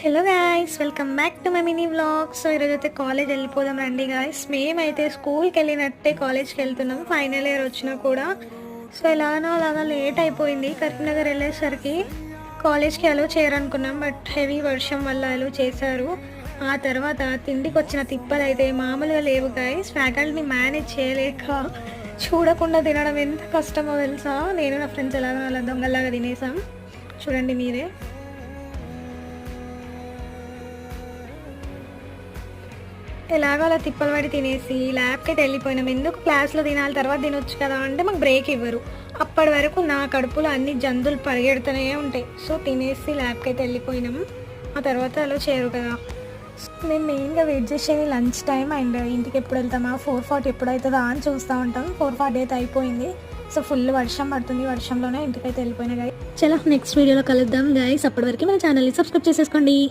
Hello guys welcome back to my mini vlog so ఈరోజు అయితే college వెళ్ళిపోదాం రండి గాయస్ మేమైతే స్కూల్కి వెళ్ళినట్టే కాలేజ్కి వెళ్తున్నాం. ఫైనల్ ఇయర్ వచ్చినా కూడా. సో ఎలానో అలాగా లేట్ అయిపోయింది. కరీంనగర్ వెళ్ళేసరికి కాలేజ్కి అలో చేయాలనుకున్నాం బట్ హెవీ వర్షం వల్ల అలో చేశారు. ఆ తర్వాత తిండికి వచ్చిన తిప్పలు అయితే మామూలుగా లేవు గాయస్ ఫ్యాకల్టీని మేనేజ్ చేయలేక చూడకుండా తినడం ఎంత కష్టమో తెలుసా? నేను నా ఫ్రెండ్స్ ఎలాగో అలా దొంగలాగా తినేసాం చూడండి మీరే. ఎలాగో అలా తిప్పలు పడి తినేసి ల్యాబ్కి అయితే వెళ్ళిపోయినాం. ఎందుకు క్లాస్లో తినాలి తర్వాత తినొచ్చు కదా అంటే మాకు బ్రేక్ ఇవ్వరు. అప్పటి వరకు నా కడుపులో అన్ని జంతువులు పరిగెడుతూనే ఉంటాయి. సో తినేసి ల్యాబ్కి అయితే వెళ్ళిపోయినాం. ఆ తర్వాత అలా చేయరు కదా. మేము మెయిన్గా వెయిట్ చేసేది లంచ్ టైం అండ్ ఇంటికి ఎప్పుడు వెళ్తామా? ఫోర్ ఫార్టీ ఎప్పుడు అవుతుందా అని చూస్తూ ఉంటాం. ఫోర్ ఫార్టీ అయితే అయిపోయింది. సో ఫుల్ వర్షం పడుతుంది. వర్షంలోనే ఇంటికి అయితే వెళ్ళిపోయినా గాయ చలో నెక్స్ట్ వీడియోలో కలుద్దాం గాయస్ అప్పటి వరకు మన ఛానల్ని సబ్స్క్రైబ్ చేసేసుకోండి.